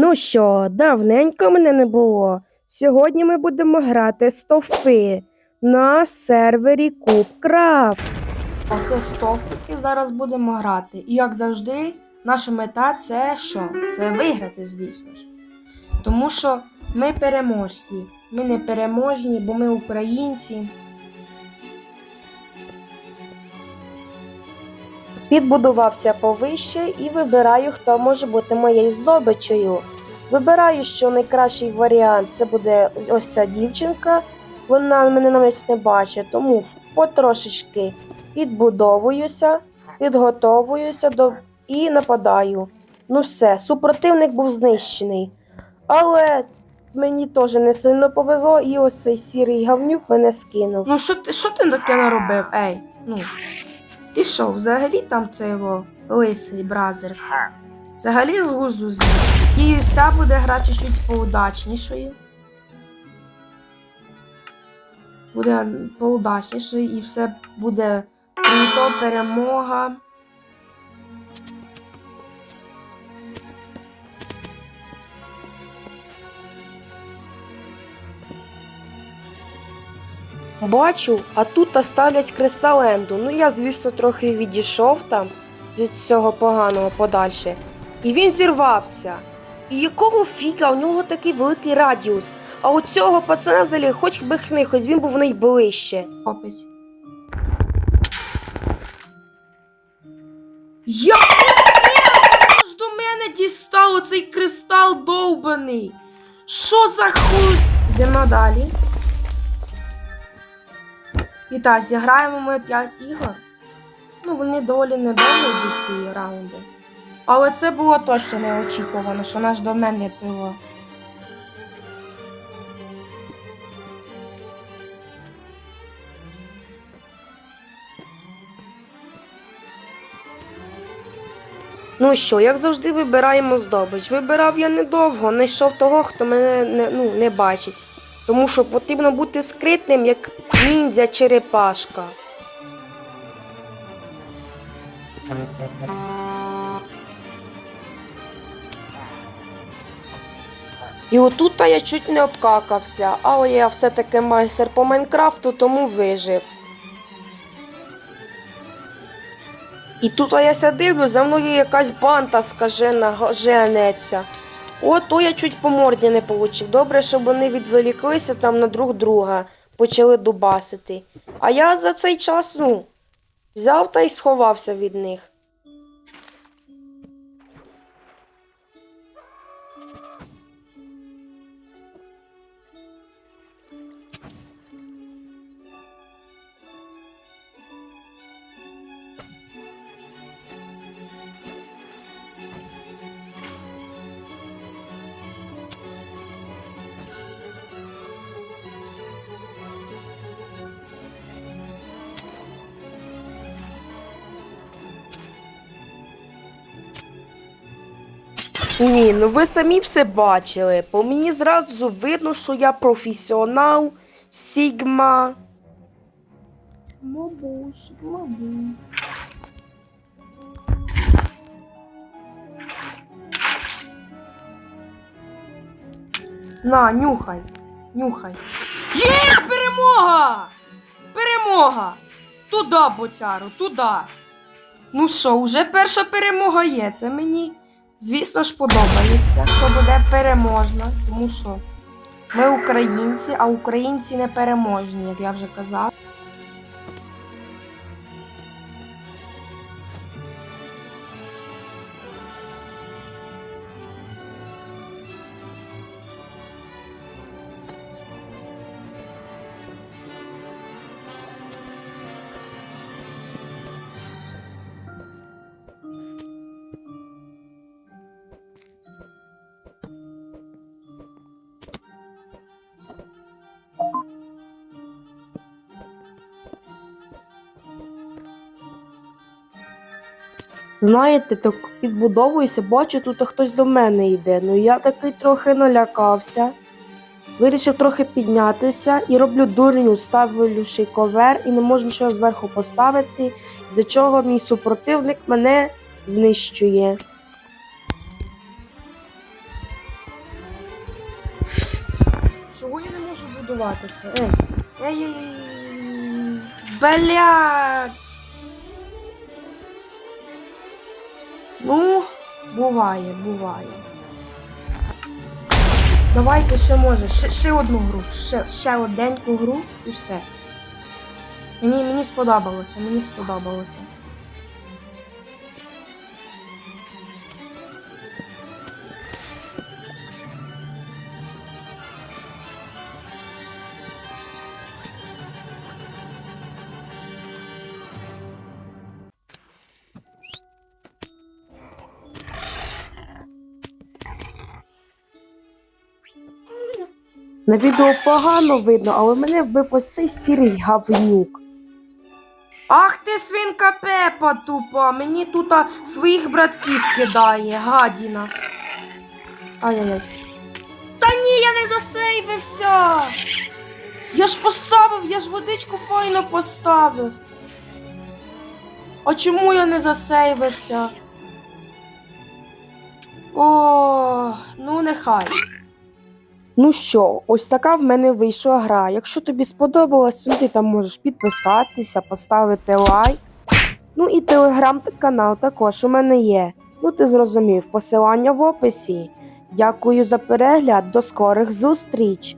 Ну що, давненько мене не було. Сьогодні ми будемо грати стовпи на сервері Кубкрафт. Оце стовпики зараз будемо грати. І як завжди, наша мета це що? Це виграти, звісно ж. Тому що ми переможці. Ми не переможні, бо ми українці. Підбудувався повище і вибираю, хто може бути моєю здобичею. Вибираю, що найкращий варіант це буде ось ця дівчинка. Вона мене навіть не бачить, тому потрошечки підбудовуюся, підготовуюся до і нападаю. Ну все, супротивник був знищений. Але мені теж не сильно повезло, і ось цей сірий гавнюк мене скинув. Ну що ти, що ти таке наробив? Ей, ну. Ти що, взагалі там це його лисий бразерс? Взагалі з гузду з'їв. І ця буде гра чуть-чуть поудачнішою. Буде поудачнішою і все буде круто, перемога. Бачу, а тут та ставлять кристаленду. Ну я, звісно, трохи відійшов там від цього поганого подальше. І він зірвався. І якого фіга у нього такий великий радіус? А у цього пацана взагалі хоч би хни, хоч він був найближче. Хлопець. Як ж до мене дістало цей кристал довбаний? Що за хуй? Йдемо далі. І так, зіграємо ми 5 ігор. Ну, вони доволі недовго йдуть ці раунди. Але це було точно неочікувано, що наш до мене того. Ну що, як завжди, вибираємо здобич. Вибирав я недовго, знайшов того, хто мене не, ну, не бачить. Тому що потрібно бути скритним, як ніндзя черепашка. І отут я чуть не обкакався, але я все-таки майстер по Майнкрафту, тому вижив. І тут я дивлю, за мною якась банта скажена женеться. О, то я чуть по морді не получив. Добре, щоб вони відволіклися там на друг друга, почали дубасити. А я за цей час, ну, взяв та й сховався від них. Ні, ну ви самі все бачили. По мені зразу видно, що я професіонал, Сігма. Мабуть, мабуть. На, нюхай. Нюхай. Є! Перемога! Перемога! Туда, боцяру, туда. Ну що, уже перша перемога є. Це мені, звісно ж, подобається, що буде переможна, тому що ми українці, а українці не переможні, як я вже казав. Знаєте, так підбудовуюся, бачу, тут хтось до мене йде. Ну я такий трохи налякався. Вирішив трохи піднятися і роблю дурню, ставлю ще ковер і не можу нічого зверху поставити, за чого мій супротивник мене знищує. Чого я не можу будуватися? Ей. Ей, ей, ей. Ну, буває, буває. Давайте ще може, ще, ще одну гру, ще, ще одненьку гру і все. Мені, мені сподобалося, мені сподобалося. На відео погано видно, але мене вбив ось цей сірий гавнюк. Ах ти свинка Пепа тупа, мені тут своїх братків кидає, гадіна. Ай-яй-яй. Та ні, я не засейвився. Я ж поставив, я ж водичку файно поставив. А чому я не засейвився? О, ну нехай. Ну що, ось така в мене вийшла гра. Якщо тобі сподобалось, ти там можеш підписатися, поставити лайк. Ну і телеграм-канал також у мене є. Ну ти зрозумів, посилання в описі. Дякую за перегляд, до скорих зустріч!